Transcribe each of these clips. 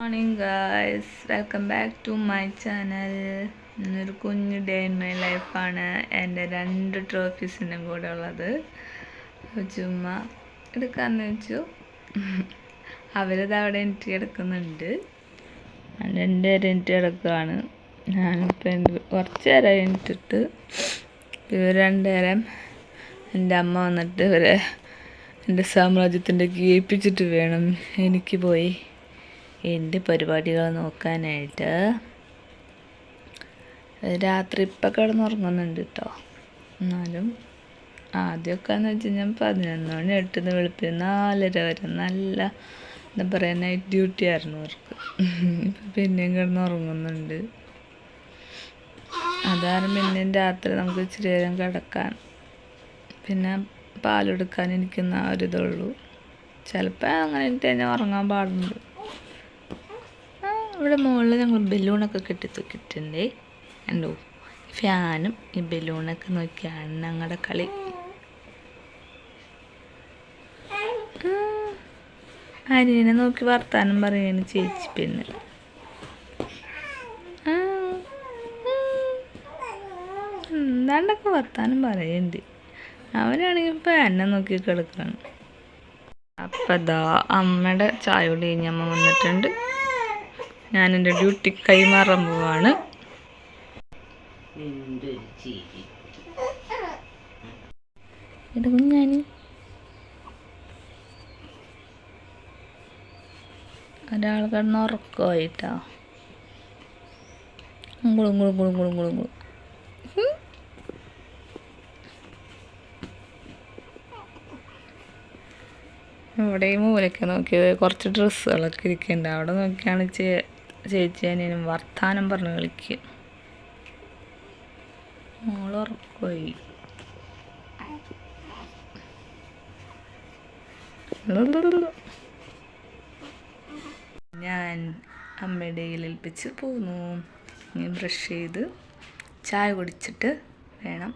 Morning guys welcome back to my channel ഇന്നൊരു കുഞ്ഞു day in my ലൈഫാണ് എന്റെ രണ്ട് ട്രോഫീസിന്റെ കൂടെ ഉള്ളത്. ചുമ്മ എടുക്കാമെന്ന് വെച്ചു. അവരത് അവിടെ എൻട്രി എടുക്കുന്നുണ്ട്. രണ്ടുപേരും എൻട്രി എടുക്കുകയാണ് ഞാനിപ്പോൾ എന്റെ കുറച്ച് നേരം എനിട്ടിട്ട് ഇവർ രണ്ടുപേരം എന്റെ അമ്മ വന്നിട്ട് ഇവരെ എന്റെ സാമ്രാജ്യത്തിന്റെ കീപ്പിച്ചിട്ട് വേണം എനിക്ക് പോയി. എന്റെ പരിപാടികൾ നോക്കാനായിട്ട്? രാത്രി ഇപ്പം കിടന്നുറങ്ങുന്നുണ്ട് കേട്ടോ എന്നാലും ആദ്യമൊക്കെ എന്ന് വെച്ച് കഴിഞ്ഞാൽ പതിനൊന്ന് മണി എട്ടുന്ന് വെളുപ്പിന് നാലര വരെ നല്ല എന്താ പറയുക നൈറ്റ് ഡ്യൂട്ടി ആയിരുന്നു അവർക്ക്. ഇപ്പം പിന്നെയും കിടന്നുറങ്ങുന്നുണ്ട്. അതാണ് പിന്നെയും രാത്രി നമുക്ക് ഇച്ചിരി നേരം കിടക്കാൻ. പിന്നെ പാലെടുക്കാൻ എനിക്കുന്ന ആ ഒരു ഇതുള്ളൂ. ചിലപ്പോൾ അങ്ങനെ എനിക്ക് തന്നെ ഉറങ്ങാൻ പാടുണ്ട്. ഇവിടെ മുകളിൽ ഞങ്ങൾ ബലൂണൊക്കെ കെട്ടി തൂക്കിയിട്ടുണ്ട്. കണ്ടോ? ഫാനും ഈ ബലൂണൊക്കെ നോക്കിയാണ് ഞങ്ങളുടെ കളി. അനിയനെ നോക്കി വർത്താനം പറയാണ് ചേച്ചി പിന്നെ എന്താണ്ടൊക്കെ വർത്താനം പറയുന്നുണ്ട് അവനാണെങ്കിൽ ഇപ്പം എന്നെ നോക്കി കിടക്കുകയാണ് അപ്പം അതാ അമ്മയുടെ ചായ കുടി കഴിഞ്ഞ് അമ്മ വന്നിട്ടുണ്ട്. ഞാൻ എന്റെ ഡ്യൂട്ടി കൈമാറാൻ പോവാണ്. ഇത് ഒരാൾ കിടന്ന് ഉറക്കമായിട്ടാ കുളും കുളും കുളും കുളും കുളും ഇവിടെ മൂലയ്ക്ക് നോക്കിയത് കുറച്ച് ഡ്രസ്സുകളൊക്കെ ഇരിക്കുന്നുണ്ട്. അവിടെ നോക്കിയാണ് ചേ ചേച്ചി അനിയനും വർത്താനം പറഞ്ഞ് കളിക്കുക മോളുറക്കോയി ഞാൻ അമ്മയുടെ ഏൽപ്പിച്ച് പോന്നു. ഇനി ബ്രഷ് ചെയ്ത് ചായ കുടിച്ചിട്ട് വേണം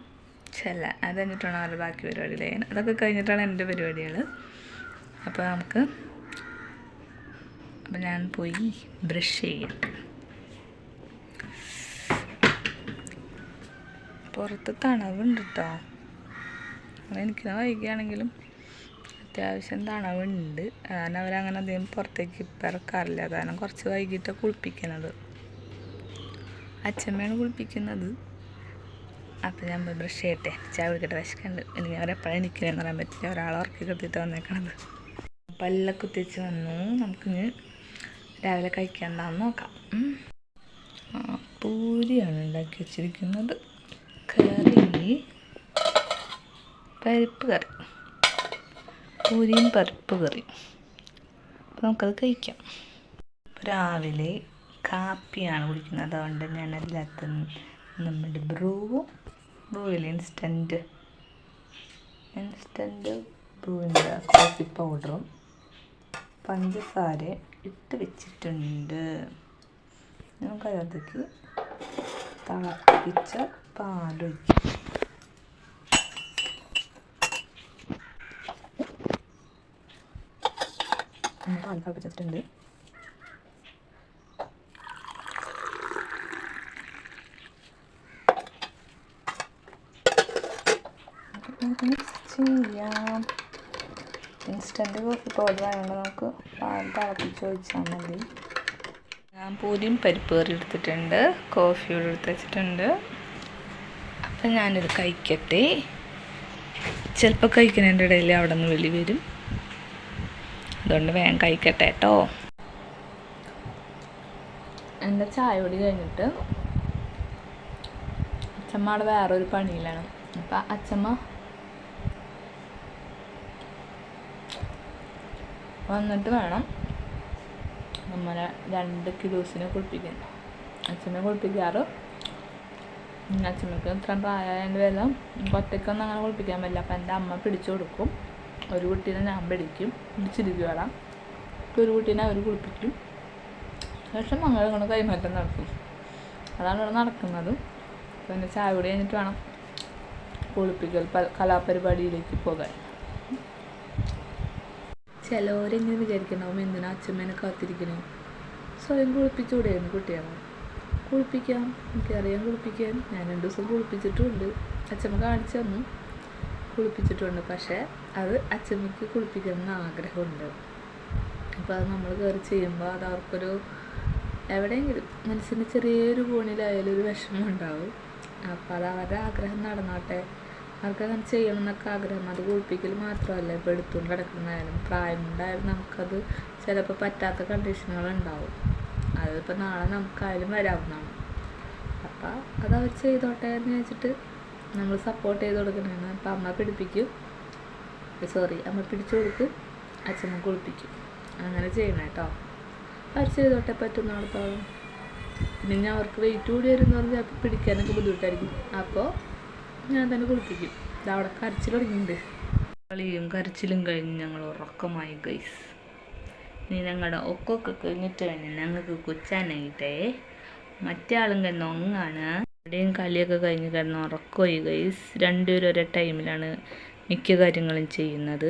ചെല്ല അത് കഴിഞ്ഞിട്ടാണ് അവരുടെ ബാക്കി പരിപാടികൾ അതൊക്കെ കഴിഞ്ഞിട്ടാണ് എന്റെ പരിപാടികൾ അപ്പോൾ നമുക്ക് അപ്പം ഞാൻ പോയി ബ്രഷ് ചെയ്യാം. പുറത്ത് തണവുണ്ട് കേട്ടോ എനിക്ക് വൈകിയാണെങ്കിലും അത്യാവശ്യം തണവുണ്ട്. കാരണം അവരങ്ങനെ അധികം പുറത്തേക്ക് ഇപ്പം ഇറക്കാറില്ല. കാരണം കുറച്ച് വൈകിട്ടാണ് കുളിപ്പിക്കുന്നത് അച്ഛമ്മയാണ് കുളിപ്പിക്കുന്നത്. അപ്പം ഞാൻ പോയി ബ്രഷ് ചെയ്യട്ടെ. ചായ കുടിക്കട്ടെ വിശക്കുണ്ട്. എനിക്ക് അവരെപ്പോഴും എനിക്കില്ലെന്ന് പറയാൻ പറ്റില്ല. ഒരാളെ ഉറക്കി കിടത്തിയിട്ട് വന്നേക്കണത്. പല്ലൊക്കെ കുത്തിച്ച് വന്നു. നമുക്കിനി രാവിലെ കഴിക്കാൻ എന്താണെന്ന് നോക്കാം പൂരിയാണ് ഉണ്ടാക്കി വെച്ചിരിക്കുന്നത്. കറി. പരിപ്പ് കറി. പൂരിയും പരിപ്പ് കറി. അപ്പോൾ നമുക്കത് കഴിക്കാം. രാവിലെ കാപ്പിയാണ് കുടിക്കുന്നത്. അതുകൊണ്ട് ഞാൻ അതിനകത്ത് നമ്മുടെ ബ്രൂവും ബ്രൂവിൽ ഇൻസ്റ്റന്റ് ഇൻസ്റ്റന്റ് ബ്രൂവിന്റെ കോഫി പൗഡറും പഞ്ചസാര ഇട്ട് വെച്ചിട്ടുണ്ട്. നമുക്ക് അതിലേക്ക് തിളപ്പിച്ച പാലൊഴിക്കും പാൽ തിളപ്പിച്ചിട്ടുണ്ട്. ചെയ്യാം. ഇൻസ്റ്റന്റ് കോഫി പൗഡർ ആയതുകൊണ്ട് നമുക്ക് പാൽ തിളപ്പിച്ച് ഒഴിച്ചാൽ മതി. ഞാൻ പൂരിയും പരിപ്പ് കറി എടുത്തിട്ടുണ്ട്. കോഫി ഇവിടെ എടുത്ത് വെച്ചിട്ടുണ്ട്. അപ്പം ഞാനിത് കഴിക്കട്ടെ. ചിലപ്പോൾ കഴിക്കുന്നതിന്റെ ഇടയിൽ അവിടെ നിന്ന് വെളി വരും. അതുകൊണ്ട് വേഗം കഴിക്കട്ടെ കേട്ടോ. എന്റെ ചായ പൊടി കഴിഞ്ഞിട്ട് അച്ഛമ്മ അവിടെ വേറൊരു പണിയിലാണ്. അപ്പം അച്ഛമ്മ വന്നിട്ട് വേണം. നമ്മളെ രണ്ട് കിലോസിനെ കുളിപ്പിക്കാൻ. അച്ഛനെ കുളിപ്പിക്കാറ്. അച്ഛനക്ക് ഇത്ര പ്രായമായതിന്റെ വില ഒറ്റയ്ക്കൊന്നും അങ്ങനെ കുളിപ്പിക്കാൻ പറ്റില്ല. അപ്പം എന്റെ അമ്മ പിടിച്ചു കൊടുക്കും. ഒരു കുട്ടീനെ ഞാൻ പിടിക്കും. പിടിച്ചിരിക്കുകയാണ് ഒരു കുട്ടീനെ അവർ കുളിപ്പിക്കും. ശേഷം അങ്ങനെ കൊണ്ട് കൈമാറ്റം നടക്കും. അതാണ് ഇവിടെ നടക്കുന്നത്. പിന്നെ ചായ കുടി കഴിഞ്ഞിട്ട് വേണം കുളിപ്പിക്കൽ കലാപരിപാടിയിലേക്ക് പോകാൻ. ചിലവരെങ്ങനെ വിചാരിക്കണ്ടാവും എന്തിനാ അച്ഛമ്മേനെ കാത്തിരിക്കണേ? സ്വയം കുളിപ്പിച്ചുകൂടെയായിരുന്നു കുട്ടിയാണ് കുളിപ്പിക്കാം എനിക്കറിയാം കുളിപ്പിക്കാൻ. ഞാൻ രണ്ട് ദിവസം കുളിപ്പിച്ചിട്ടുമുണ്ട് അച്ഛമ്മ കാണിച്ചു തന്നു. കുളിപ്പിച്ചിട്ടുണ്ട്. പക്ഷേ അത് അച്ഛമ്മയ്ക്ക് കുളിപ്പിക്കണം എന്ന് ആഗ്രഹമുണ്ട്. അപ്പോൾ അത് നമ്മൾ കയറി ചെയ്യുമ്പോൾ അത് അവർക്കൊരു എവിടെയെങ്കിലും മനസ്സിന് ചെറിയൊരു കോണിലായാലും ഒരു വിഷമം ഉണ്ടാവും. അപ്പോൾ അത് അവരുടെ ആഗ്രഹം നടന്നോട്ടെ. അവർക്ക് അങ്ങനെ ചെയ്യണം എന്നൊക്കെ ആഗ്രഹം. അത് കുളിപ്പിക്കൽ മാത്രമല്ല ഇപ്പോൾ എടുത്തുകൊണ്ട് കിടക്കുന്നതായാലും പ്രായം കൊണ്ടായാലും നമുക്കത് ചിലപ്പോൾ പറ്റാത്ത കണ്ടീഷനുകൾ ഉണ്ടാവും അതിപ്പോൾ നാളെ നമുക്കായാലും വരാവുന്നതാണ്. അപ്പോൾ അത് അവർ ചെയ്തോട്ടെ എന്ന് വെച്ചിട്ട് നമ്മൾ സപ്പോർട്ട് ചെയ്ത് കൊടുക്കുന്നതാണ് അപ്പം അമ്മ പിടിപ്പിക്കും. സോറി അമ്മ പിടിച്ചു കൊടുക്കും അച്ഛമ്മ കുളിപ്പിക്കും. അങ്ങനെ ചെയ്യണം കേട്ടോ അവർ ചെയ്തോട്ടെ പറ്റുന്നിടത്തോളം. പിന്നെ അവർക്ക് വെയിറ്റ് കൂടി വരുന്നവർക്ക് ചിലപ്പോൾ പിടിക്കാനൊക്കെ ബുദ്ധിമുട്ടായിരിക്കും. അപ്പോൾ ഞാൻ തന്നെ കുളിപ്പിക്കും. അവിടെ കരച്ചിൽ തുടങ്ങിയിട്ടുണ്ട്. കളിയും കരച്ചിലും കഴിഞ്ഞ് ഞങ്ങൾ ഉറക്കമായി ഗൈസ് ഇനി ഞങ്ങളുടെ ഒക്കൊക്കെ കഴിഞ്ഞിട്ട് വേണം ഞങ്ങൾക്ക് കുച്ചാനായിട്ടേ. മറ്റേ ആളും കിടന്ന് ഒങ്ങാണ് അവിടെയും കളിയൊക്കെ കഴിഞ്ഞ് കിടന്ന് ഉറക്കമായി ഗൈസ് രണ്ടുപേരും ഒരേ ടൈമിലാണ് മിക്ക കാര്യങ്ങളും ചെയ്യുന്നത്.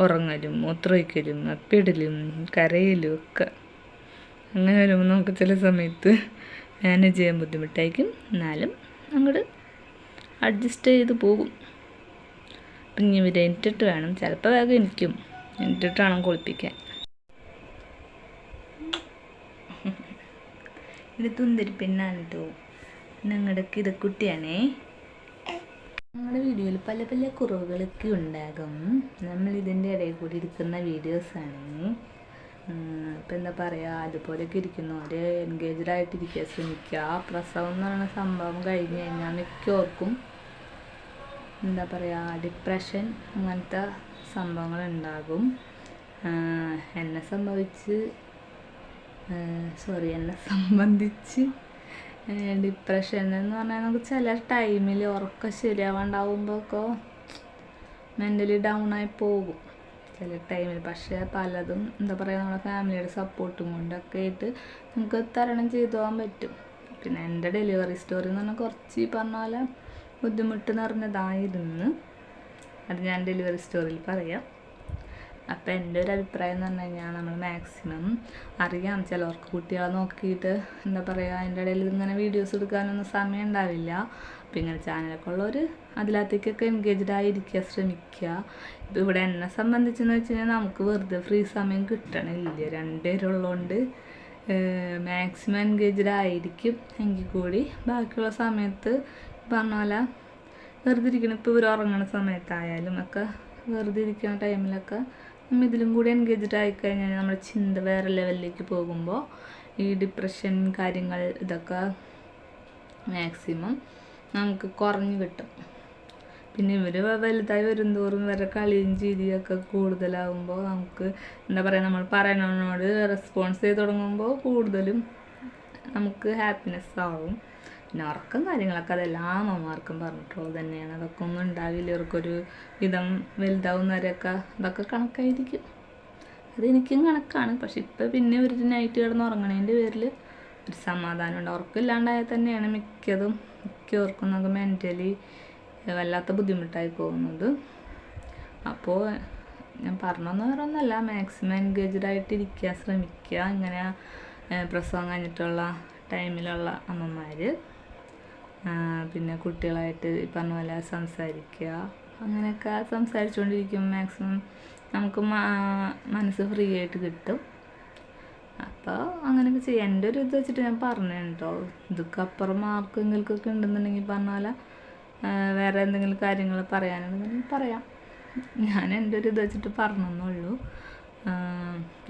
ഉറങ്ങലും മൂത്രമൊഴിക്കലും അപ്പിടലും കരയിലും ഒക്കെ. അങ്ങനെ വരുമ്പോൾ നമുക്ക് ചില സമയത്ത് മാനേജ് ചെയ്യാൻ ബുദ്ധിമുട്ടായിരിക്കും. എന്നാലും അങ്ങോട്ട് അഡ്ജസ്റ്റ് ചെയ്ത് പോകും. പിന്നെ ഇനി ഇവരെ വേണം. ചിലപ്പോൾ വേഗം എനിക്കും ഇട്ടിട്ട് വേണം കുളിപ്പിക്കാൻ. ഇത് തുന്തിരി പിന്നാണ് കേട്ടോ ഞങ്ങളുടെ കിതക്കുട്ടിയാണേ ഞങ്ങളുടെ വീഡിയോയിൽ പല പല കുറവുകളൊക്കെ ഉണ്ടാകും. നമ്മൾ ഇതിന്റെ ഇടയിൽ കൂടി എടുക്കുന്ന വീഡിയോസാണ് ഇപ്പം എന്താ പറയുക അതുപോലെയൊക്കെ ഇരിക്കുന്നവർ എൻഗേജ്ഡ് ആയിട്ടിരിക്കുക ശ്രമിക്കുക. പ്രസവം എന്ന് പറയുന്ന സംഭവം കഴിഞ്ഞ് കഴിഞ്ഞാൽ മിക്കവർക്കും എന്താ പറയുക ഡിപ്രഷൻ അങ്ങനത്തെ സംഭവങ്ങൾ ഉണ്ടാകും എന്നെ സംഭവിച്ച് സോറി എന്നെ സംബന്ധിച്ച് ഡിപ്രഷൻ എന്ന് പറഞ്ഞാൽ നമുക്ക് ചില ടൈമിൽ ഉറക്കം ശരിയാവാണ്ടാവുമ്പോഴൊക്കെ മെന്റലി ഡൗൺ ആയി പോകും. ചില ടൈമിൽ പക്ഷേ പലതും എന്താ പറയുക നമ്മുടെ ഫാമിലിയുടെ സപ്പോർട്ടും കൊണ്ടൊക്കെ ആയിട്ട് നമുക്ക് തരണം ചെയ്തു പോകാൻ പറ്റും. പിന്നെ എന്റെ ഡെലിവറി സ്റ്റോറി എന്ന് പറഞ്ഞാൽ കുറച്ച് പറഞ്ഞ പോലെ ബുദ്ധിമുട്ട് നിറഞ്ഞതായിരുന്നു. അത് ഞാൻ ഡെലിവറി സ്റ്റോറിയിൽ പറയാം. അപ്പോൾ എന്റെ ഒരു അഭിപ്രായം എന്ന് പറഞ്ഞു കഴിഞ്ഞാൽ നമ്മൾ മാക്സിമം അറിയാം. ചിലവർക്ക് കുട്ടികളെ നോക്കിയിട്ട് എന്താ പറയുക അതിന്റെ ഇടയിൽ ഇങ്ങനെ വീഡിയോസ് എടുക്കാനൊന്നും സമയം ഉണ്ടാവില്ല. അപ്പം ഇങ്ങനെ ചാനലൊക്കെ ഉള്ളവർ അതിലകത്തേക്കൊക്കെ എൻഗേജ്ഡ് ആയിരിക്കുക ശ്രമിക്കുക. ഇപ്പം ഇവിടെ എന്നെ സംബന്ധിച്ചെന്ന് വെച്ച് കഴിഞ്ഞാൽ നമുക്ക് വെറുതെ ഫ്രീ സമയം കിട്ടണില്ല. രണ്ടുപേരുള്ളതുകൊണ്ട് മാക്സിമം എൻഗേജ്ഡ് ആയിരിക്കും. എങ്കിൽ കൂടി ബാക്കിയുള്ള സമയത്ത് പറഞ്ഞ പോലെ വെറുതെ ഇരിക്കണം. ഇപ്പോൾ ഇവർ ഉറങ്ങണ സമയത്തായാലും ഒക്കെ വെറുതെ ഇരിക്കുന്ന ടൈമിലൊക്കെ നമ്മൾ ഇതിലും കൂടി എൻഗേജ്ഡ് ആയിക്കഴിഞ്ഞാൽ നമ്മുടെ ചിന്ത വേറെ ലെവലിലേക്ക് പോകുമ്പോൾ ഈ ഡിപ്രഷൻ കാര്യങ്ങൾ ഇതൊക്കെ മാക്സിമം നമുക്ക് കുറഞ്ഞു കിട്ടും. പിന്നെ ഇവർ വലുതായി വരുന്തോറും വേറെ കളിയും ചിരിയൊക്കെ കൂടുതലാകുമ്പോൾ നമുക്ക് എന്താ പറയുക നമ്മൾ പറയണതിനോട് റെസ്പോൺസ് ചെയ്ത് തുടങ്ങുമ്പോൾ കൂടുതലും നമുക്ക് ഹാപ്പിനെസ് ആവും. പിന്നെ ഉറക്കം കാര്യങ്ങളൊക്കെ അതെല്ലാം അമ്മമാർക്കും പറഞ്ഞിട്ടുള്ളത് തന്നെയാണ്. അതൊക്കെ ഒന്നും ഉണ്ടാവില്ല. ഇവർക്കൊരു വിധം വലുതാവുന്നവരെയൊക്കെ അതൊക്കെ കണക്കായിരിക്കും. അതെനിക്കും കണക്കാണ്. പക്ഷെ ഇപ്പം പിന്നെ ഒരു നൈറ്റ് കിടന്ന് ഉറങ്ങണേന്റെ പേരിൽ ഒരു സമാധാനം ഉണ്ട് ഉറക്കമില്ലാണ്ടായാൽ തന്നെയാണ് മിക്കതും മിക്കവർക്കും നമുക്ക് മെന്റലി വല്ലാത്ത ബുദ്ധിമുട്ടായി പോകുന്നത്. അപ്പോൾ ഞാൻ പറഞ്ഞതെന്ന് പറയുന്നല്ല മാക്സിമം എൻഗേജ്ഡ് ആയിട്ട് ഇരിക്കുക ശ്രമിക്കുക. ഇങ്ങനെ പ്രസവം കഴിഞ്ഞിട്ടുള്ള ടൈമിലുള്ള അമ്മമാർ പിന്നെ കുട്ടികളായിട്ട് ഈ പറഞ്ഞ പോലെ സംസാരിക്കുക. അങ്ങനെയൊക്കെ സംസാരിച്ചുകൊണ്ടിരിക്കും മാക്സിമം നമുക്ക് മനസ്സ് ഫ്രീ ആയിട്ട് കിട്ടും. അപ്പോൾ അങ്ങനെയൊക്കെ ചെയ്യാം. എന്റെ ഒരു ഇത് വെച്ചിട്ട് ഞാൻ പറഞ്ഞു കേട്ടോ. ഇതൊക്കെ അപ്പുറം ആർക്കെങ്കിലുമൊക്കെ ഉണ്ടെന്നുണ്ടെങ്കിൽ പറഞ്ഞ പോലെ വേറെ എന്തെങ്കിലും കാര്യങ്ങൾ പറയാനുണ്ടെങ്കിൽ പറയാം. ഞാൻ എന്റെ ഒരു ഇത് വെച്ചിട്ട് പറഞ്ഞെന്നുള്ളൂ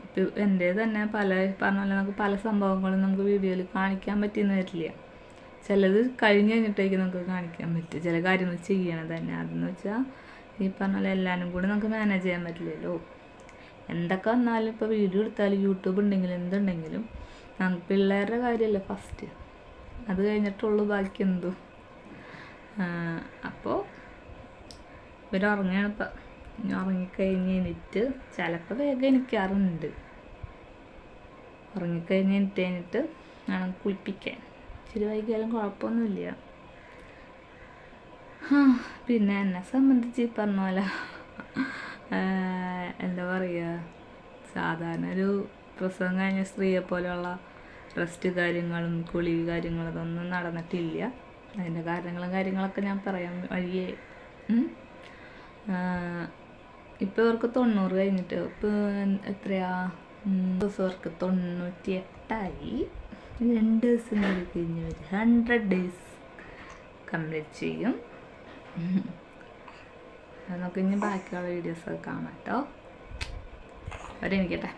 ഇപ്പം എന്റെ തന്നെ പല പറഞ്ഞ പോലെ നമുക്ക് പല സംഭവങ്ങളും നമുക്ക് വീഡിയോയിൽ കാണിക്കാൻ പറ്റിയെന്ന് വരില്ല. ചിലത് കഴിഞ്ഞ് കഴിഞ്ഞിട്ടേക്ക് നമുക്ക് കാണിക്കാൻ പറ്റും. ചില കാര്യങ്ങൾ ചെയ്യണത് തന്നെ. അതെന്ന് വെച്ചാൽ ഈ പറഞ്ഞ പോലെ എല്ലാവരും കൂടി നമുക്ക് മാനേജ് ചെയ്യാൻ പറ്റില്ലല്ലോ. എന്തൊക്കെ വന്നാലും ഇപ്പോൾ വീഡിയോ എടുത്താലും യൂട്യൂബ് ഉണ്ടെങ്കിലും എന്തുണ്ടെങ്കിലും നമുക്ക് പിള്ളേരുടെ കാര്യമല്ലേ ഫസ്റ്റ് അത് കഴിഞ്ഞിട്ടുള്ളൂ ബാക്കി എന്തു? അപ്പോൾ ഇവർ ഉറങ്ങുകയാണ് ഇപ്പം. ഉറങ്ങിക്കഴിഞ്ഞ് കഴിഞ്ഞിട്ട് ചിലപ്പോൾ വേഗം എനിക്കാറുണ്ട് ഉറങ്ങിക്കഴിഞ്ഞ് കഴിഞ്ഞിട്ട് കഴിഞ്ഞിട്ട് ഞാൻ കുളിപ്പിക്കാൻ. ഇച്ചിരി വൈകിയാലും കുഴപ്പമൊന്നുമില്ല. പിന്നെ എന്നെ സംബന്ധിച്ച് ഈ പറഞ്ഞ പോലെ എന്താ പറയുക സാധാരണ ഒരു പ്രസവം കഴിഞ്ഞ സ്ത്രീയെ പോലെയുള്ള റെസ്റ്റ് കാര്യങ്ങളും കുളി കാര്യങ്ങളും അതൊന്നും നടന്നിട്ടില്ല. അതിന്റെ കാരണങ്ങളും കാര്യങ്ങളൊക്കെ ഞാൻ പറയാം വഴിയേ ഇപ്പോൾ ഇവർക്ക് തൊണ്ണൂറ് കഴിഞ്ഞിട്ട് ഇപ്പോൾ എത്രയാ? ദിവസം ഇവർക്ക് തൊണ്ണൂറ്റി എട്ടായി രണ്ട് ദിവസം കൂടി കഴിഞ്ഞ് വരും ഹൺഡ്രഡ് ഡേയ്സ് കംപ്ലീറ്റ് ചെയ്യും. നമുക്ക് ഇനി ബാക്കിയുള്ള വീഡിയോസൊക്കെ കാണാം കേട്ടോ അവരെ എനിക്കട്ടെ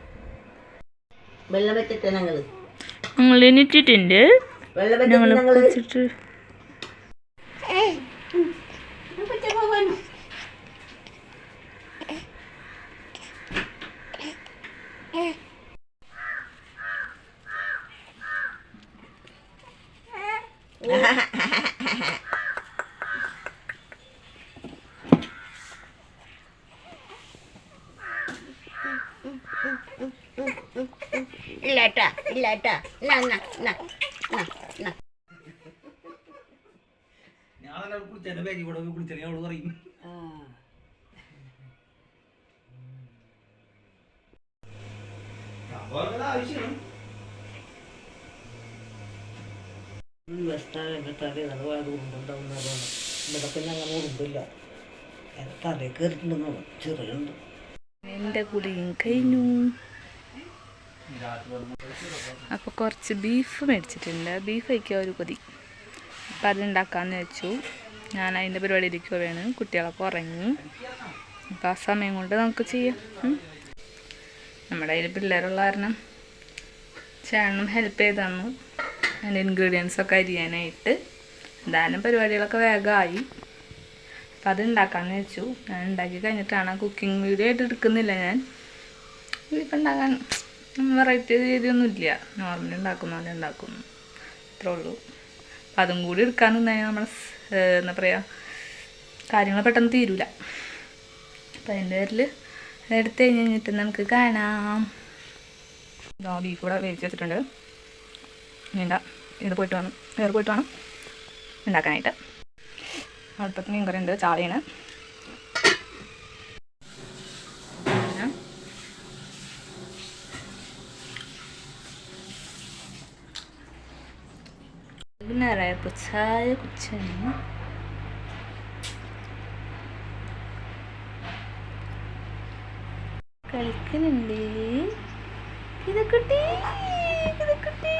വെള്ളം വെച്ചിട്ട് ഞങ്ങൾ ഞങ്ങൾ എണീറ്റിട്ടുണ്ട് ഞങ്ങൾ കുളിച്ചിട്ട് ഇല്ലാട്ടാ ഇല്ലാട്ടാ എന്നാ എന്നാ എന്നാ എന്നാ എന്നാ കുളിച്ചാൽ അവൾ പറയും. ഉറുമ്പില്ല ചെറിയുണ്ട്. എന്റെ കുളിയും കഴിഞ്ഞു. അപ്പോൾ കുറച്ച് ബീഫ് മേടിച്ചിട്ടുണ്ട്. ബീഫ് വയ്ക്കുക ഒരു കൊതി. അപ്പോൾ അതുണ്ടാക്കാമെന്ന് വെച്ചു. ഞാൻ അതിന്റെ പരിപാടി ഇരിക്കുകയാണ് കുട്ടികളൊക്കെ ഉറങ്ങി. അപ്പോൾ ആ സമയം കൊണ്ട് നമുക്ക് ചെയ്യാം. നമ്മുടെ കയ്യിൽ പിള്ളേരുള്ള കാരണം ചേട്ടനും ഹെൽപ്പ് ചെയ്ത് തന്നു. അതിന്റെ ഇൻഗ്രീഡിയൻസ് ഒക്കെ അരിയാനായിട്ട്. എന്തായാലും പരിപാടികളൊക്കെ വേഗമായി അപ്പം അത് ഉണ്ടാക്കാമെന്ന് വെച്ചു. ഞാൻ ഉണ്ടാക്കി കഴിഞ്ഞിട്ടാണ് കുക്കിംഗ് വീഡിയോ ആയിട്ട് എടുക്കുന്നില്ല ഞാൻ. ഇപ്പം ഉണ്ടാക്കാൻ വെറൈറ്റി രീതിയൊന്നും ഇല്ല നോർമലി ഉണ്ടാക്കുന്ന പോലെ ഉണ്ടാക്കുന്നു ഇത്രേ ഉള്ളൂ. അപ്പം അതും കൂടി എടുക്കാൻ നിന്നാൽ നമ്മൾ എന്താ പറയുക കാര്യങ്ങൾ പെട്ടെന്ന് തീരൂല. അപ്പം അതിന്റെ പേരിൽ എടുത്ത് കഴിഞ്ഞ് കഴിഞ്ഞിട്ട് നമുക്ക് കാണാം. ഇതാ ബീഫ് കൂടെ വേവിച്ച് വെച്ചിട്ടുണ്ട്. വേണ്ട ഇത് പോയിട്ട് വേണം വേറെ പോയിട്ട് വേണം. ഉണ്ടാക്കാനായിട്ട്. അടുപ്പത്ത് മീൻ കറി ഉണ്ട് ചാളയാണ് പിന്നെ വൈകുന്നേരമായപ്പോൾ ചായ കുടിച്ചാണ് കളിക്കുന്നുണ്ട്. കിതക്കുട്ടി കിതക്കുട്ടി.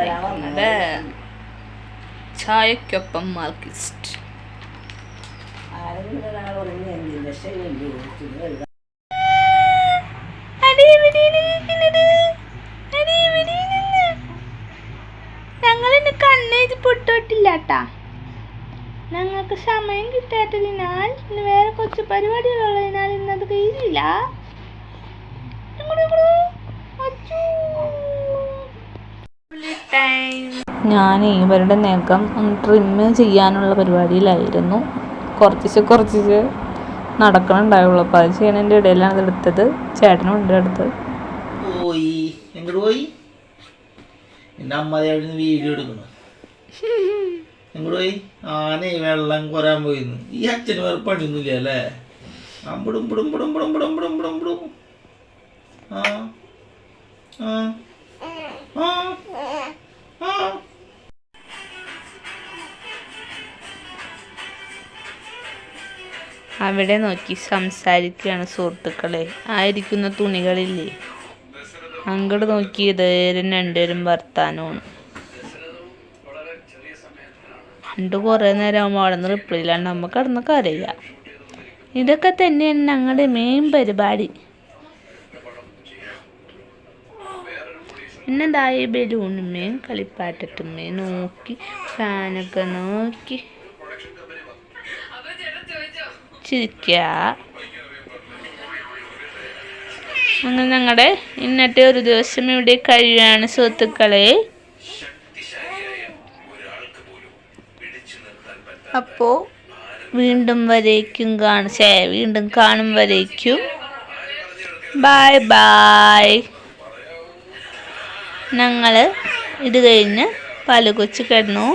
അത് ചായക്കൊപ്പം മാർക്കിസ്റ്റ് ഞങ്ങളിന്ന് കണ്ണെഴുതി പൊട്ടോട്ടില്ലാട്ടാ. ഞങ്ങൾക്ക് സമയം കിട്ടാത്തതിനാൽ ഇന്ന് വേറെ കുറച്ച് പരിപാടികളുള്ളതിനാൽ ഇന്നത് കഴിയില്ല. ഞാൻ ഇവരുടെ നഖം ഒന്ന് ട്രിമ്മ് ചെയ്യാനുള്ള പരിപാടിയിലായിരുന്നു. കുറച്ച് കുറച്ച് നടക്കണുണ്ടായുള്ളൂ അപ്പോൾ അത് ചെയ്യണതിന്റെ ഇടയിലാണ് ഇത് എടുത്തത്. ചേട്ടനും ഉണ്ട് അടുത്ത്. പോയി. വീഡിയോ ആനയെ വെള്ളം കൊരാൻ പോയിന്ന്. ഈ അച്ഛന് വേറെ പണിയൊന്നുമില്ല അല്ലേ? ആ ആ. അവിടെ നോക്കി സംസാരിക്കുകയാണ് സുഹൃത്തുക്കളെ. ആയിരിക്കുന്ന തുണികളില്ലേ? അങ്ങോട്ട് നോക്കി ഇതേരും രണ്ടുപേരും വർത്താനമാണ്. പണ്ട് കുറേ നേരം ആകുമ്പോൾ അവിടെ നിന്ന് റിപ്ലൈ ഇല്ലാണ്ട് അവിടെ നിന്നൊക്കെ അറിയാം ഇതൊക്കെ തന്നെയാണ് ഞങ്ങളുടെ മെയിൻ പരിപാടി. എന്നതായി ബലൂണുമേ കളിപ്പാട്ടത്തുമേ നോക്കി ഫാനൊക്കെ നോക്കി. ചിരിക്ക. അങ്ങനെ ഞങ്ങളുടെ ഇന്നത്തെ ഒരു ദിവസം ഇവിടെ കഴിയുകയാണ് സുഹൃത്തുക്കളെ. അപ്പോൾ വീണ്ടും വരേക്കും കാണും. വീണ്ടും കാണും വരേക്കും. Bye bye. ഞങ്ങൾ ഇത് കഴിഞ്ഞ് പാൽ കൊച്ചു കിടന്നു.